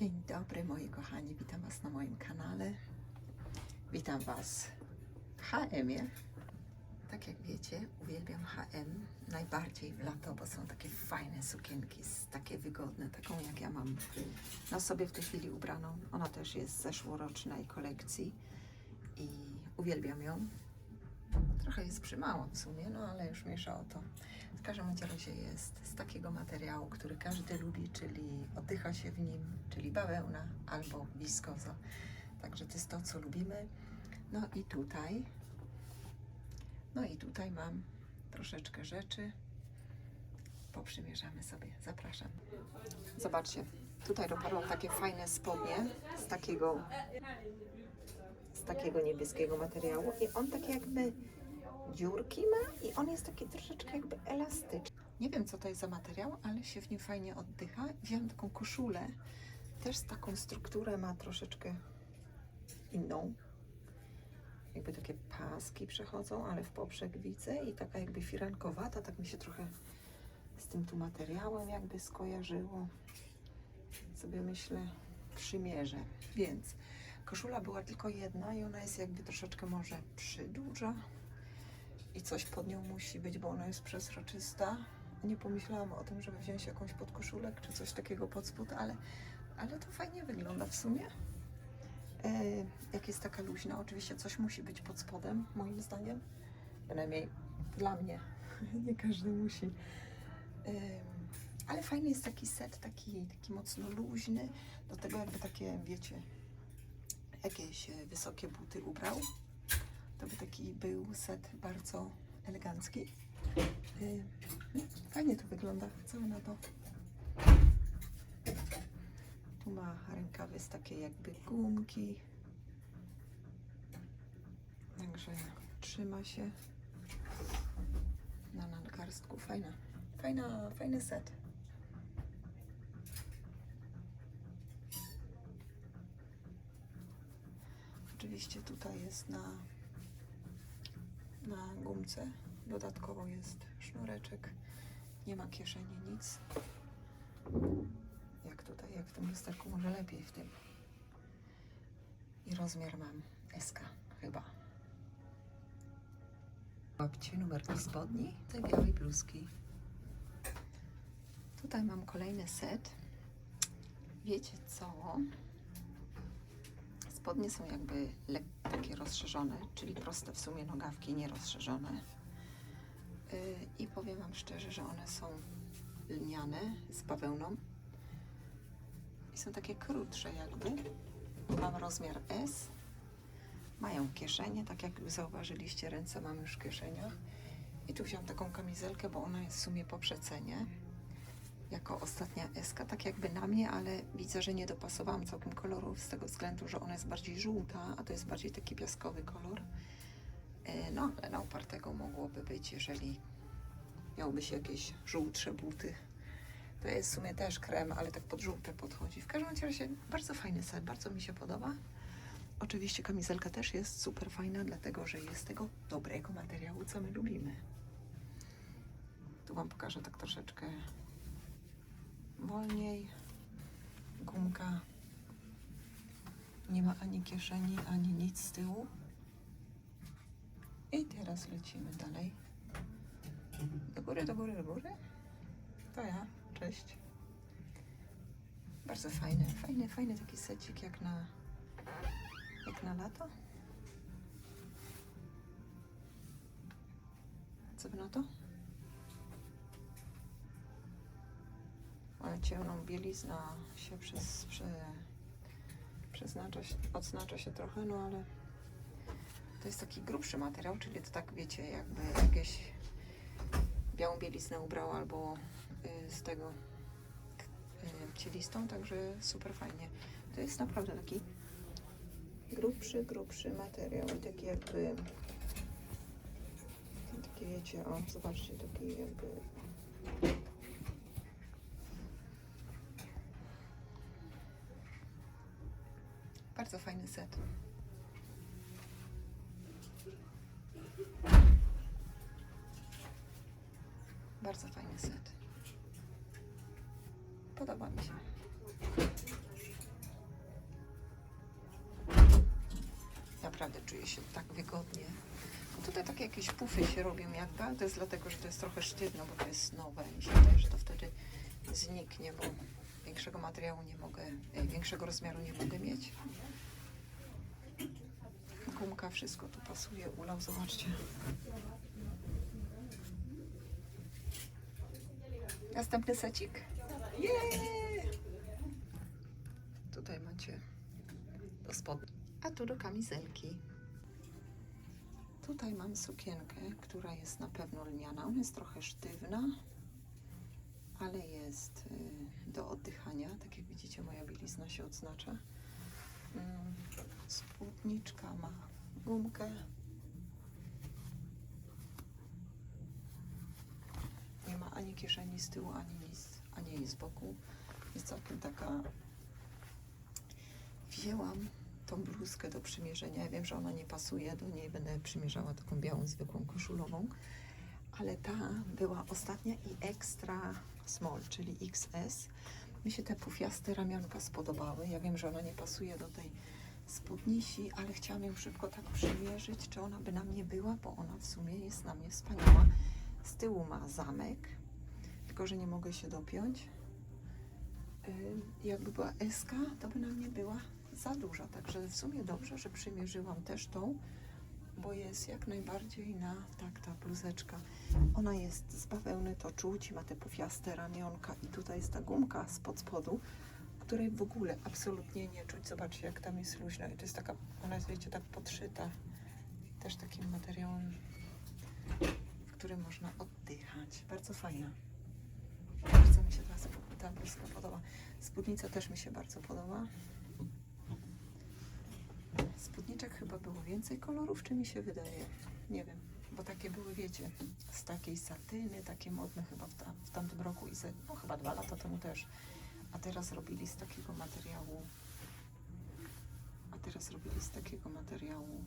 Dzień dobry moi kochani, witam Was na moim kanale. Witam Was w HM-ie. Tak jak wiecie, uwielbiam HM najbardziej w lato, bo są takie fajne sukienki, takie wygodne, taką jak ja mam na sobie w tej chwili ubraną. Ona też jest z zeszłorocznej kolekcji i uwielbiam ją. Trochę jest przymała w sumie, no ale już mniejsza o to. W każdym razie jest z takiego materiału, który każdy lubi, czyli oddycha się w nim, czyli bawełna albo wiskoza. Także to jest to, co lubimy. No i tutaj, no i tutaj mam troszeczkę rzeczy. Poprzymierzamy sobie. Zapraszam. Zobaczcie, tutaj doparłam takie fajne spodnie z takiego z takiego niebieskiego materiału i on tak jakby dziurki ma i on jest taki troszeczkę jakby elastyczny. Nie wiem co to jest za materiał, ale się w nim fajnie oddycha. Wziąłem taką koszulę, też taką strukturę ma troszeczkę inną. Jakby takie paski przechodzą, ale w poprzek widzę i taka jakby firankowata, tak mi się trochę z tym tu materiałem jakby skojarzyło. Sobie myślę, przymierzę. Więc koszula była tylko jedna i ona jest jakby troszeczkę może przydłuża i coś pod nią musi być, bo ona jest przezroczysta. Nie pomyślałam o tym, żeby wziąć jakąś podkoszulek czy coś takiego pod spód, ale, ale to fajnie wygląda w sumie. E, jak jest taka luźna, oczywiście coś musi być pod spodem, moim zdaniem. Bynajmniej dla mnie. Nie każdy musi. E, ale fajny jest taki set, taki, taki mocno luźny. Do tego jakby takie, wiecie, jakieś e, wysokie buty ubrał. To by taki był set bardzo elegancki. Y, Fajnie to wygląda, co na to? Tu ma rękawy z takiej jakby gumki. Także trzyma się na nadgarstku. Fajna, fajna, fajny set. Oczywiście tutaj jest na, na gumce. Dodatkowo jest sznureczek. Nie ma kieszeni, nic. Jak tutaj, jak w tym lusterku, może lepiej w tym. I rozmiar mam SK chyba. Łapcie numer do spodni, tej białej bluzki. Tutaj mam kolejny set. Wiecie co? Spodnie są jakby takie rozszerzone, czyli proste w sumie nogawki, nie rozszerzone. Yy, I powiem Wam szczerze, że one są lniane z bawełną i są takie krótsze jakby. Mam rozmiar S. Mają kieszenie, tak jak zauważyliście, ręce mam już w kieszeniach. I tu wziąłem taką kamizelkę, bo ona jest w sumie po przecenie jako ostatnia eska, tak jakby na mnie, ale widzę, że nie dopasowałam całkiem kolorów z tego względu, że ona jest bardziej żółta, a to jest bardziej taki piaskowy kolor. E, No, ale na upartego mogłoby być, jeżeli miałby się jakieś żółtsze buty. To jest w sumie też krem, ale tak pod żółte podchodzi. W każdym razie bardzo fajny set, bardzo mi się podoba. Oczywiście kamizelka też jest super fajna, dlatego że jest tego dobrego materiału, co my lubimy. Tu Wam pokażę tak troszeczkę wolniej. Gumka. Nie ma ani kieszeni, ani nic z tyłu. I teraz lecimy dalej. Do góry, do góry, do góry. To ja. Cześć. Bardzo fajny, fajny, fajny taki secik jak na, jak na lato. Co wy na to? Ciemną bielizna się przez, prze, przeznacza się, odznacza się trochę, no ale to jest taki grubszy materiał, czyli to tak wiecie, jakby jakieś białą bieliznę ubrał albo y, z tego y, cielistą, także super fajnie. To jest naprawdę taki grubszy, grubszy materiał i taki jakby taki wiecie, o zobaczcie, taki jakby Bardzo fajny set. Bardzo fajny set. Podoba mi się. Naprawdę czuję się tak wygodnie. Tutaj takie jakieś pufy się robią jakby, ale to jest dlatego, że to jest trochę sztywno, bo to jest nowe i się wydaje, że to wtedy zniknie, bo większego materiału nie mogę, e, większego rozmiaru nie mogę mieć. Gumka, wszystko tu pasuje, ulał, zobaczcie. Następny secik. Jeee! Tutaj macie do spodni, a tu do kamizelki. Tutaj mam sukienkę, która jest na pewno lniana. Ona jest trochę sztywna, ale jest y, do oddychania. Tak jak widzicie, moja bielizna się odznacza. Mm, Spódniczka ma gumkę. Nie ma ani kieszeni z tyłu, ani nic, ani z boku. Jest całkiem taka. Wzięłam tą bluzkę do przymierzenia. Ja wiem, że ona nie pasuje do niej. Będę przymierzała taką białą, zwykłą koszulową. Ale ta była ostatnia i extra small, czyli XS. Mi się te pufiaste ramionka spodobały. Ja wiem, że ona nie pasuje do tej spódnisi, ale chciałam ją szybko tak przymierzyć, czy ona by na mnie była, bo ona w sumie jest na mnie wspaniała. Z tyłu ma zamek, tylko że nie mogę się dopiąć. Yy, Jakby była SK, to by na mnie była za duża. Także w sumie dobrze, że przymierzyłam też tą, bo jest jak najbardziej na tak ta bluzeczka. Ona jest z bawełny, to czuć, ma te pufiaste ramionka i tutaj jest ta gumka spod spodu, której w ogóle absolutnie nie czuć. Zobaczcie, jak tam jest luźna i to jest taka, ona jest wiecie, tak podszyta. Też takim materiałem, w którym można oddychać. Bardzo fajna. Bardzo mi się ta, ta bluzka podoba. Spódnica też mi się bardzo podoba. Chyba było więcej kolorów, czy mi się wydaje? Nie wiem, bo takie były, wiecie, z takiej satyny, takie modne chyba w, ta, w tamtym roku i ze, no chyba dwa lata temu też. A teraz robili z takiego materiału. A teraz robili z takiego materiału.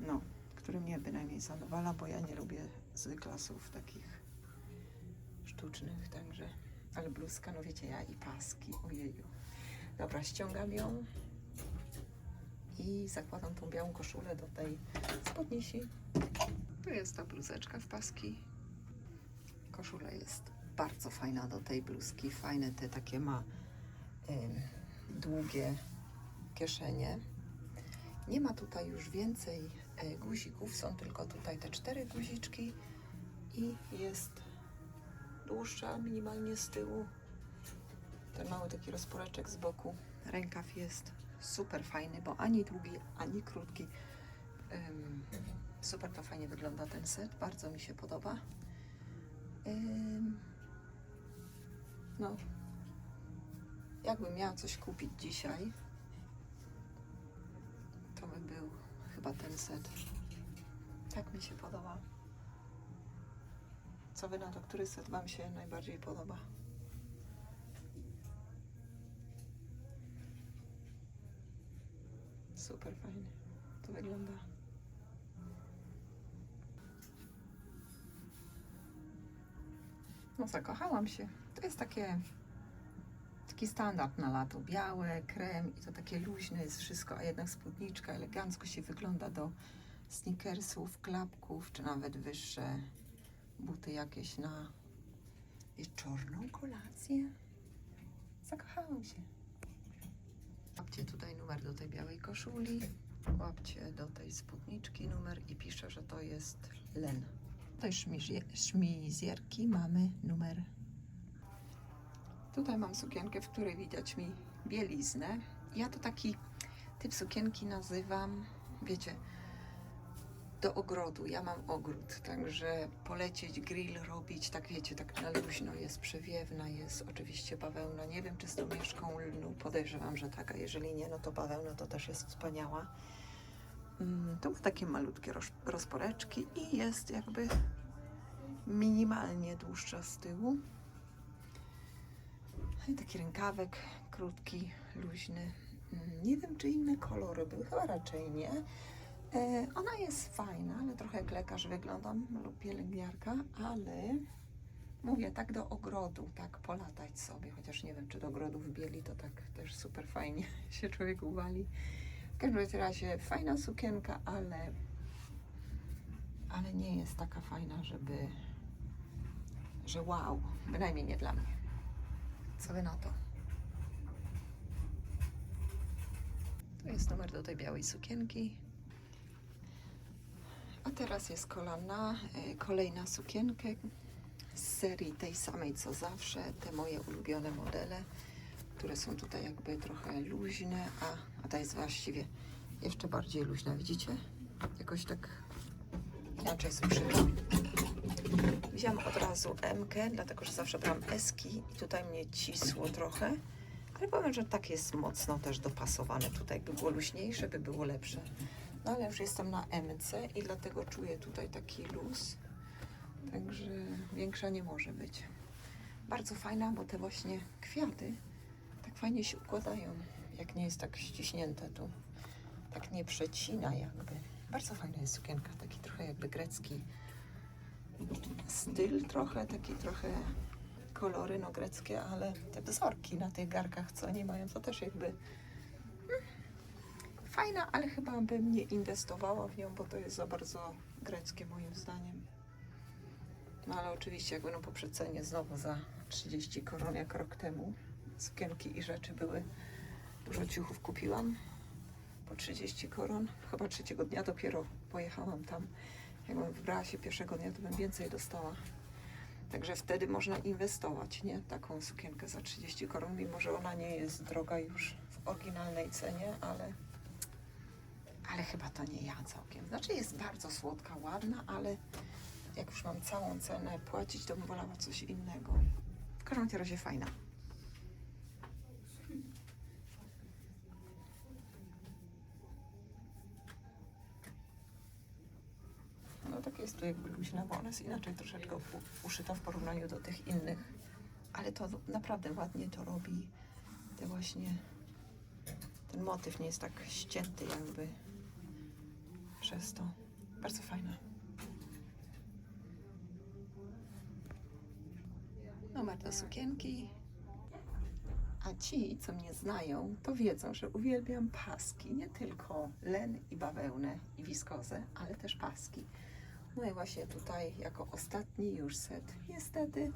No, który mnie bynajmniej zadowala, bo ja nie lubię zwyklasów takich sztucznych, także. Ale bluzka, no wiecie, ja i paski, ojeju. Dobra, ściągam ją i zakładam tą białą koszulę do tej spodnisi. Tu jest ta bluzeczka w paski. Koszula jest bardzo fajna do tej bluzki. Fajne te takie ma em, długie kieszenie. Nie ma tutaj już więcej e, guzików, są tylko tutaj te cztery guziczki i jest dłuższa minimalnie z tyłu. Ten mały taki rozporeczek z boku. Rękaw jest super fajny, bo ani długi, ani krótki. Ym, super to fajnie wygląda ten set, bardzo mi się podoba. Ym, no, jakbym miała coś kupić dzisiaj, to by był chyba ten set. Tak mi się podoba. Co wy na to, który set Wam się najbardziej podoba? Super fajnie wygląda. No zakochałam się. To jest takie taki standard na lato. Białe, krem i to takie luźne jest wszystko, a jednak spódniczka elegancko się wygląda do sneakersów, klapków, czy nawet wyższe buty jakieś na wieczorną kolację. Zakochałam się. Łapcie tutaj numer do tej białej koszuli, łapcie do tej spódniczki numer i piszę, że to jest len. Tutaj szmizie- szmizjerki mamy numer. Tutaj mam sukienkę, w której widać mi bieliznę. Ja to taki typ sukienki nazywam, wiecie, do ogrodu. Ja mam ogród, także polecieć, grill robić, tak wiecie, tak na luźno jest, przewiewna jest, oczywiście bawełna. Nie wiem, czy z tą mieszką lnu, podejrzewam, że tak, a jeżeli nie, no to bawełna to też jest wspaniała. Mm, Tu ma takie malutkie roz, rozporeczki i jest jakby minimalnie dłuższa z tyłu. No I taki rękawek krótki, luźny. Mm, Nie wiem, czy inne kolory były, chyba raczej nie. E, Ona jest fajna, ale trochę jak lekarz wyglądam lub pielęgniarka, ale mówię tak do ogrodu, tak polatać sobie, chociaż nie wiem, czy do ogrodu w bieli to tak też super fajnie się człowiek uwali. każdym razie fajna sukienka, ale, ale nie jest taka fajna, żeby, że wow, bynajmniej nie dla mnie. Co wy na to? To jest numer do tej białej sukienki. A teraz jest kolana, e, kolejna sukienkę z serii tej samej co zawsze, te moje ulubione modele, które są tutaj jakby trochę luźne, a, a ta jest właściwie jeszcze bardziej luźna, widzicie? Jakoś tak inaczej suszyła. Wziąłam od razu M, dlatego że zawsze brałam eski i tutaj mnie cisło trochę. Ale powiem, że tak jest mocno też dopasowane tutaj. By było luźniejsze, by było lepsze. No ale już jestem na MC i dlatego czuję tutaj taki luz. Także większa nie może być. Bardzo fajna, bo te właśnie kwiaty tak fajnie się układają. Jak nie jest tak ściśnięte tu. Tak nie przecina jakby. Bardzo fajna jest sukienka. Taki trochę jakby grecki styl trochę, taki trochę kolory no greckie, ale te wzorki na tych garkach, co nie mają, to też jakby fajna, ale chyba bym nie inwestowała w nią, bo to jest za bardzo greckie moim zdaniem. No ale oczywiście jak będą po przecenie znowu za 30 koron jak rok temu, sukienki i rzeczy były, dużo ciuchów kupiłam po 30 koron, chyba trzeciego dnia dopiero pojechałam tam. Jakbym wybrała się pierwszego dnia, to bym więcej dostała. Także wtedy można inwestować, nie? Taką sukienkę za 30 koron, mimo że ona nie jest droga już w oryginalnej cenie, ale, ale chyba to nie ja całkiem. Znaczy jest bardzo słodka, ładna, ale jak już mam całą cenę płacić, to bym wolała coś innego. W każdym razie fajna. No tak jest tu jakby luźna, bo ona jest inaczej troszeczkę uszyta w porównaniu do tych innych. Ale to naprawdę ładnie to robi. Te właśnie, ten motyw nie jest tak ścięty jakby przez to. Bardzo fajne. Numer do sukienki. A ci, co mnie znają, to wiedzą, że uwielbiam paski. Nie tylko len i bawełnę i wiskozę, ale też paski. No i właśnie tutaj jako ostatni już set, niestety,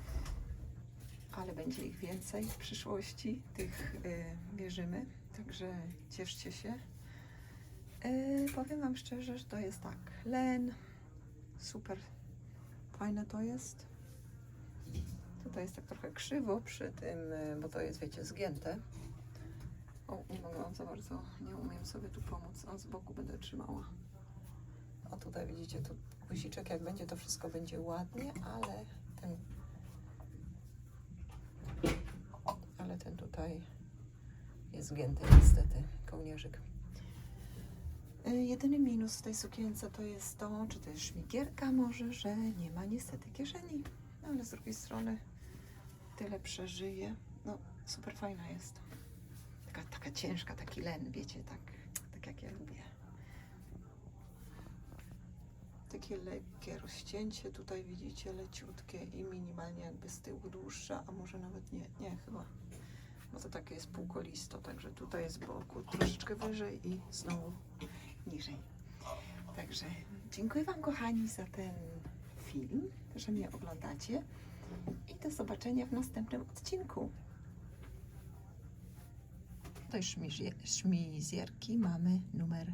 ale będzie ich więcej w przyszłości, tych y, wierzymy, także cieszcie się. Y, powiem Wam szczerze, że to jest tak, len, super fajne to jest. Tutaj jest tak trochę krzywo przy tym, y, bo to jest, wiecie, zgięte. O, nie mogę Wam za bardzo, nie umiem sobie tu pomóc, a z boku będę trzymała. O tutaj widzicie, tu guziczek, jak będzie to wszystko będzie ładnie, ale ten ale ten tutaj jest zgięty niestety, kołnierzyk. Y, Jedyny minus w tej sukience to jest to, czy to jest szmigierka może, że nie ma niestety kieszeni. No, ale z drugiej strony tyle przeżyje. No, super fajna jest. Taka, taka ciężka, taki len, wiecie, tak, tak jak ja lubię. Takie lekkie rozcięcie, tutaj widzicie leciutkie i minimalnie jakby z tyłu dłuższa, a może nawet nie, nie chyba. Bo to takie jest półkolisto, także tutaj z boku troszeczkę wyżej i znowu niżej. Także dziękuję Wam kochani za ten film, że mnie oglądacie i do zobaczenia w następnym odcinku. To już szmizie- szmizjerki mamy numer